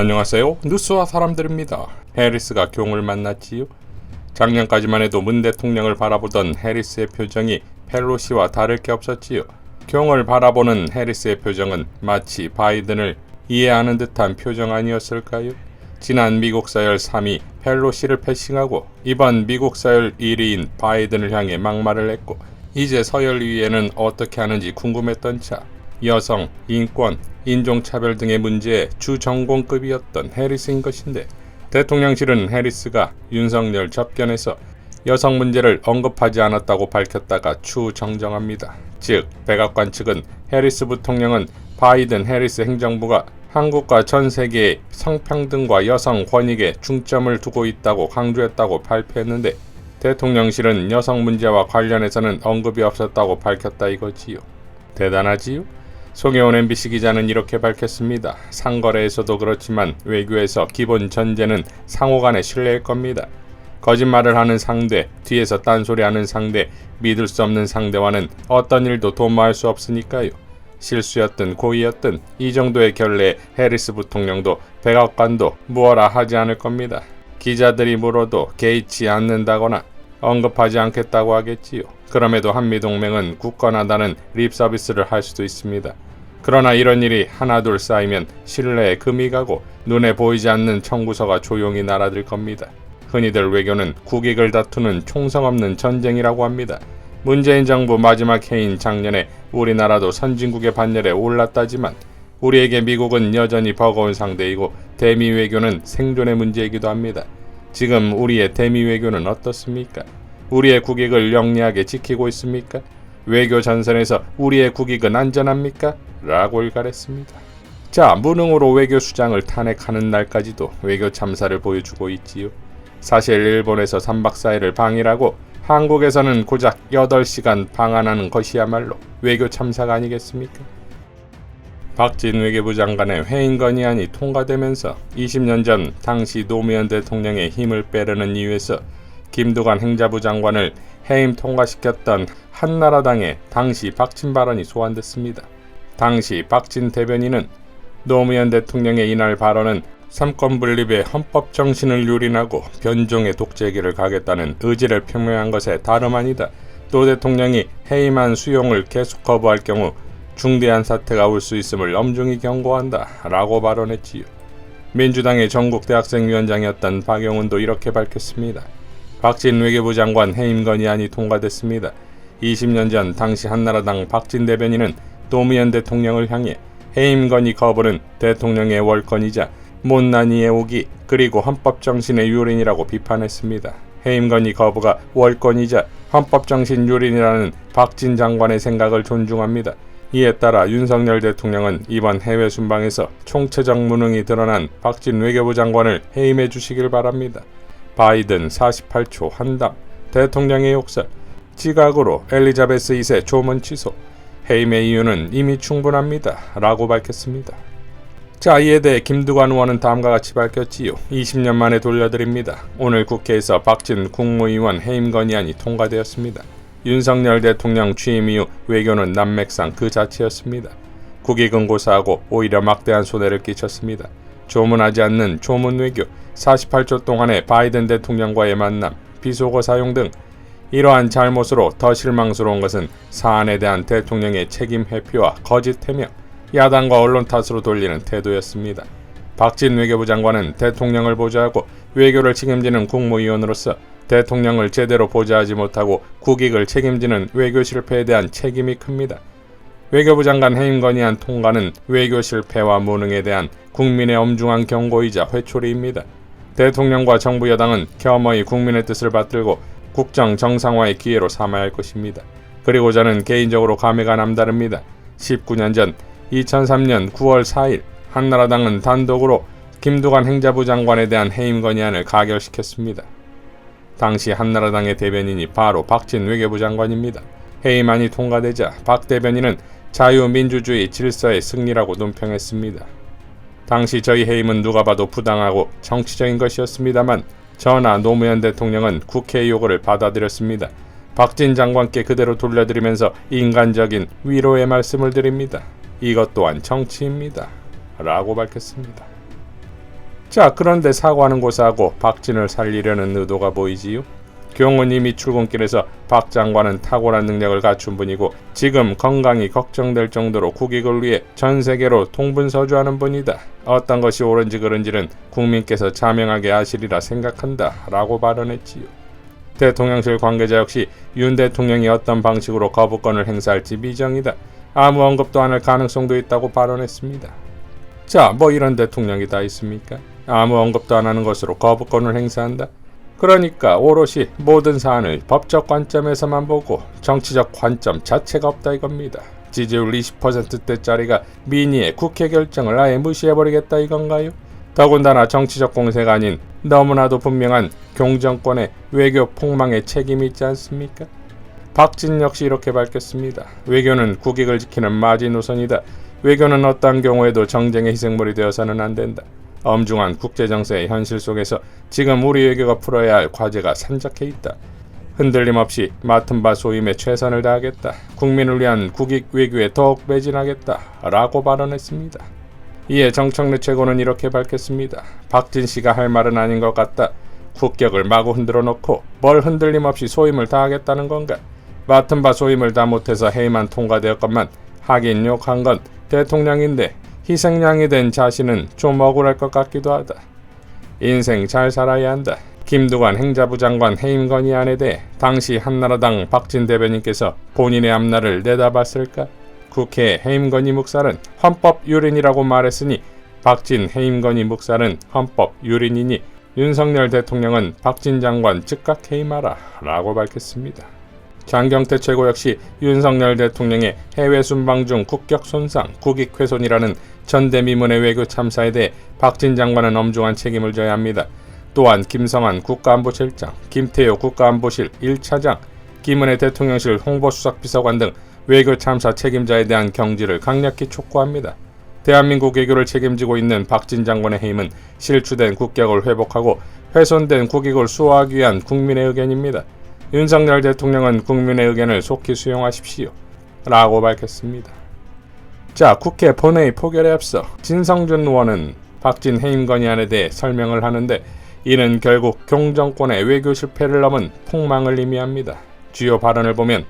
안녕하세요. 뉴스와 사람들입니다. 해리스가 경을 만났지요. 작년까지만 해도 문 대통령을 바라보던 해리스의 표정이 펠로시와 다를 게 없었지요. 경을 바라보는 해리스의 표정은 마치 바이든을 이해하는 듯한 표정 아니었을까요? 지난 미국 서열 3위 펠로시를 패싱하고 이번 미국 서열 1위인 바이든을 향해 막말을 했고 이제 서열 위에는 어떻게 하는지 궁금했던 차 여성, 인권, 인종차별 등의 문제의 주 전공급이었던 해리스인 것인데 대통령실은 해리스가 윤석열 접견에서 여성 문제를 언급하지 않았다고 밝혔다가 추 정정합니다. 즉, 백악관 측은 해리스 부통령은 바이든 해리스 행정부가 한국과 전 세계의 성평등과 여성 권익에 중점을 두고 있다고 강조했다고 발표했는데 대통령실은 여성 문제와 관련해서는 언급이 없었다고 밝혔다 이거지요. 대단하지요? 송혜원 MBC 기자는 이렇게 밝혔습니다. 상거래에서도 그렇지만 외교에서 기본 전제는 상호 간의 신뢰일 겁니다. 거짓말을 하는 상대, 뒤에서 딴소리하는 상대, 믿을 수 없는 상대와는 어떤 일도 도모할 수 없으니까요. 실수였든 고의였든 이 정도의 결례에 해리스 부통령도 백악관도 무어라 하지 않을 겁니다. 기자들이 물어도 개의치 않는다거나 언급하지 않겠다고 하겠지요. 그럼에도 한미동맹은 굳건하다는 립 서비스를 할 수도 있습니다. 그러나 이런 일이 하나둘 쌓이면 신뢰에 금이 가고 눈에 보이지 않는 청구서가 조용히 날아들 겁니다. 흔히들 외교는 국익을 다투는 총성 없는 전쟁이라고 합니다. 문재인 정부 마지막 해인 작년에 우리나라도 선진국의 반열에 올랐다지만 우리에게 미국은 여전히 버거운 상대이고 대미 외교는 생존의 문제이기도 합니다. 지금 우리의 대미 외교는 어떻습니까? 우리의 국익을 영리하게 지키고 있습니까? 외교 전선에서 우리의 국익은 안전합니까? 라고 일갈했습니다. 자, 무능으로 외교 수장을 탄핵하는 날까지도 외교 참사를 보여주고 있지요. 사실 일본에서 3박 4일을 방일하고 한국에서는 고작 8시간 방한하는 것이야말로 외교 참사가 아니겠습니까? 박진 외교부 장관의 회인 건의안이 통과되면서 20년 전 당시 노무현 대통령의 힘을 빼려는 이유에서 김두관 행자부 장관을 해임 통과시켰던 한나라당의 당시 박진 발언이 소환됐습니다. 당시 박진 대변인은 노무현 대통령의 이날 발언은 삼권 분립의 헌법 정신을 유린하고 변종의 독재기를 가겠다는 의지를 표명한 것에 다름 아니다. 노 대통령이 해임한 수용을 계속 거부할 경우 중대한 사태가 올 수 있음을 엄중히 경고한다. 라고 발언했지요. 민주당의 전국 대학생위원장이었던 박영훈도 이렇게 밝혔습니다. 박진 외교부 장관 해임 건의안이 통과됐습니다. 20년 전 당시 한나라당 박진 대변인은 노무현 대통령을 향해 해임 건의 거부는 대통령의 월권이자 못난 이의 오기 그리고 헌법 정신의 유린이라고 비판했습니다. 해임 건의 거부가 월권이자 헌법 정신 유린이라는 박진 장관의 생각을 존중합니다. 이에 따라 윤석열 대통령은 이번 해외 순방에서 총체적 무능이 드러난 박진 외교부 장관을 해임해 주시길 바랍니다. 바이든 48초 환담, 대통령의 욕설, 지각으로 엘리자베스 2세 조문 취소, 해임의 이유는 이미 충분합니다. 라고 밝혔습니다. 자, 이에 대해 김두관 의원은 다음과 같이 밝혔지요. 20년 만에 돌려드립니다. 오늘 국회에서 박진 국무위원 해임 건의안이 통과되었습니다. 윤석열 대통령 취임 이후 외교는 난맥상 그 자체였습니다. 국익은 고사하고 오히려 막대한 손해를 끼쳤습니다. 조문하지 않는 조문 외교, 48초 동안의 바이든 대통령과의 만남, 비속어 사용 등 이러한 잘못으로 더 실망스러운 것은 사안에 대한 대통령의 책임 회피와 거짓 해명, 야당과 언론 탓으로 돌리는 태도였습니다. 박진 외교부 장관은 대통령을 보좌하고 외교를 책임지는 국무위원으로서 대통령을 제대로 보좌하지 못하고 국익을 책임지는 외교 실패에 대한 책임이 큽니다. 외교부 장관 해임 건의안 통과는 외교 실패와 무능에 대한 국민의 엄중한 경고이자 회초리입니다. 대통령과 정부 여당은 겸허히 국민의 뜻을 받들고 국정 정상화의 기회로 삼아야 할 것입니다. 그리고 저는 개인적으로 감회가 남다릅니다. 19년 전 2003년 9월 4일 한나라당은 단독으로 김두관 행자부 장관에 대한 해임 건의안을 가결시켰습니다. 당시 한나라당의 대변인이 바로 박진 외교부 장관입니다. 해임안이 통과되자 박 대변인은 자유민주주의 질서의 승리라고 논평했습니다. 당시 저희 해임은 누가 봐도 부당하고 정치적인 것이었습니다만 저나 노무현 대통령은 국회의 요구를 받아들였습니다. 박진 장관께 그대로 돌려드리면서 인간적인 위로의 말씀을 드립니다. 이것 또한 정치입니다. 라고 밝혔습니다. 자, 그런데 사과는 고사하고 박진을 살리려는 의도가 보이지요. 이미 출근길에서 박 장관은 탁월한 능력을 갖춘 분이고 지금 건강이 걱정될 정도로 국익을 위해 전 세계로 통분서주하는 분이다. 어떤 것이 옳은지 그른지는 국민께서 자명하게 아시리라 생각한다. 라고 발언했지요. 대통령실 관계자 역시 윤 대통령이 어떤 방식으로 거부권을 행사할지 미정이다. 아무 언급도 안 할 가능성도 있다고 발언했습니다. 자, 뭐 이런 대통령이 다 있습니까? 아무 언급도 안 하는 것으로 거부권을 행사한다. 그러니까 오롯이 모든 사안을 법적 관점에서만 보고 정치적 관점 자체가 없다 이겁니다. 지지율 20%대짜리가 민의의 국회 결정을 아예 무시해버리겠다 이건가요? 더군다나 정치적 공세가 아닌 너무나도 분명한 경정권의 외교 폭망의 책임이 있지 않습니까? 박진 역시 이렇게 밝혔습니다. 외교는 국익을 지키는 마지노선이다. 외교는 어떠한 경우에도 정쟁의 희생물이 되어서는 안 된다. 엄중한 국제 정세의 현실 속에서 지금 우리 외교가 풀어야 할 과제가 산적해 있다. 흔들림 없이 맡은 바 소임에 최선을 다하겠다. 국민을 위한 국익 외교에 더욱 매진하겠다. 라고 발언했습니다. 이에 정청래 최고는 이렇게 밝혔습니다. 박진 씨가 할 말은 아닌 것 같다. 국격을 마구 흔들어 놓고 뭘 흔들림 없이 소임을 다하겠다는 건가? 맡은 바 소임을 다 못해서 해임만 통과되었건만 하긴 욕한 건 대통령인데 희생양이 된 자신은 좀 억울할 것 같기도 하다. 인생 잘 살아야 한다. 김두관 행자부 장관 해임 건의 안에 대해 당시 한나라당 박진 대변인께서 본인의 앞날을 내다봤을까? 국회 해임 건의 묵살은 헌법 유린이라고 말했으니 박진 해임 건의 묵살은 헌법 유린이니 윤석열 대통령은 박진 장관 즉각 해임하라 라고 밝혔습니다. 장경태 최고 역시 윤석열 대통령의 해외 순방 중 국격 손상, 국익 훼손이라는 전대미문의 외교 참사에 대해 박진 장관은 엄중한 책임을 져야 합니다. 또한 김성한 국가안보실장, 김태효 국가안보실 1차장, 김은혜 대통령실 홍보수석비서관 등 외교 참사 책임자에 대한 경지를 강력히 촉구합니다. 대한민국 외교를 책임지고 있는 박진 장관의 해임은 실추된 국격을 회복하고 훼손된 국익을 수호하기 위한 국민의 의견입니다. 윤석열 대통령은 국민의 의견을 속히 수용하십시오. 라고 밝혔습니다. 자, 국회 본회의 포결에 앞서 진성준 의원은 박진 해임 건의안에 대해 설명을 하는데 이는 결국 경정권의 외교 실패를 넘은 폭망을 의미합니다. 주요 발언을 보면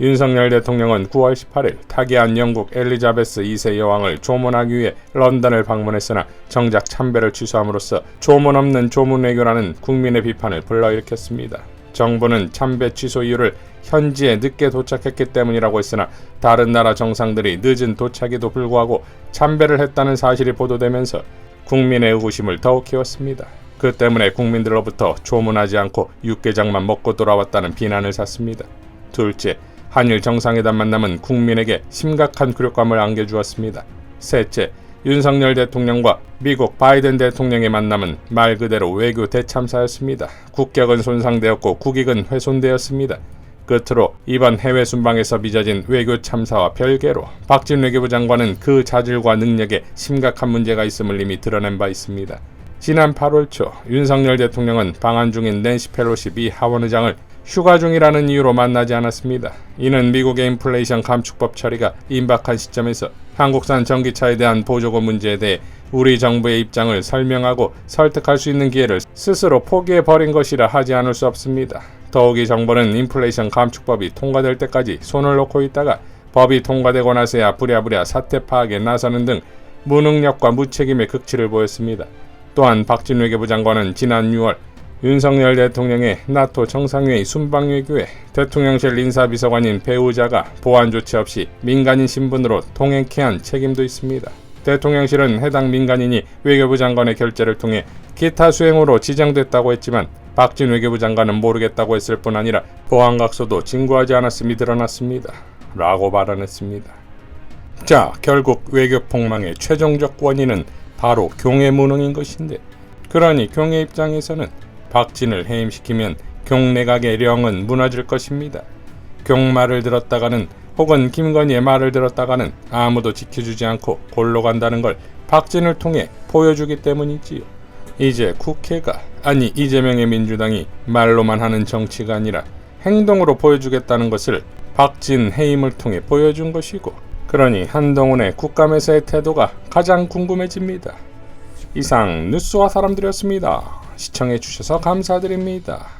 윤석열 대통령은 9월 18일 타기한 영국 엘리자베스 2세 여왕을 조문하기 위해 런던을 방문했으나 정작 참배를 취소함으로써 조문 없는 조문 외교라는 국민의 비판을 불러일으켰습니다. 정부는 참배 취소 이유를 현지에 늦게 도착했기 때문이라고 했으나 다른 나라 정상들이 늦은 도착에도 불구하고 참배를 했다는 사실이 보도되면서 국민의 의구심을 더욱 키웠습니다. 그 때문에 국민들로부터 조문하지 않고 육개장만 먹고 돌아왔다는 비난을 샀습니다. 둘째, 한일 정상회담 만남은 국민에게 심각한 굴욕감을 안겨주었습니다. 셋째, 윤석열 대통령과 미국 바이든 대통령의 만남은 말 그대로 외교 대참사였습니다. 국격은 손상되었고 국익은 훼손되었습니다. 끝으로 이번 해외 순방에서 빚어진 외교 참사와 별개로 박진 외교부 장관은 그 자질과 능력에 심각한 문제가 있음을 이미 드러낸 바 있습니다. 지난 8월 초 윤석열 대통령은 방한 중인 낸시 펠로시 미 하원의장을 휴가 중이라는 이유로 만나지 않았습니다. 이는 미국의 인플레이션 감축법 처리가 임박한 시점에서 한국산 전기차에 대한 보조금 문제에 대해 우리 정부의 입장을 설명하고 설득할 수 있는 기회를 스스로 포기해 버린 것이라 하지 않을 수 없습니다. 더욱이 정부는 인플레이션 감축법이 통과될 때까지 손을 놓고 있다가 법이 통과되고 나서야 부랴부랴 사태 파악에 나서는 등 무능력과 무책임의 극치를 보였습니다. 또한 박진 외교부 장관은 지난 6월 윤석열 대통령의 나토 정상회의 순방외교에 대통령실 인사비서관인 배우자가 보안 조치 없이 민간인 신분으로 동행케 한 책임도 있습니다. 대통령실은 해당 민간인이 외교부 장관의 결재를 통해 기타 수행으로 지정됐다고 했지만 박진 외교부 장관은 모르겠다고 했을 뿐 아니라 보안각서도 진구하지 않았음이 드러났습니다. 라고 발언했습니다. 자, 결국 외교 폭망의 최종적 원인은 바로 경의 무능인 것인데 그러니 경의 입장에서는 박진을 해임시키면 경내각의 령은 무너질 것입니다. 경 말을 들었다가는 혹은 김건희의 말을 들었다가는 아무도 지켜주지 않고 골로 간다는 걸 박진을 통해 보여주기 때문이지요. 이제 국회가 아니 이재명의 민주당이 말로만 하는 정치가 아니라 행동으로 보여주겠다는 것을 박진 해임을 통해 보여준 것이고 그러니 한동훈의 국감에서의 태도가 가장 궁금해집니다. 이상 뉴스와 사람들이었습니다. 시청해 주셔서 감사드립니다.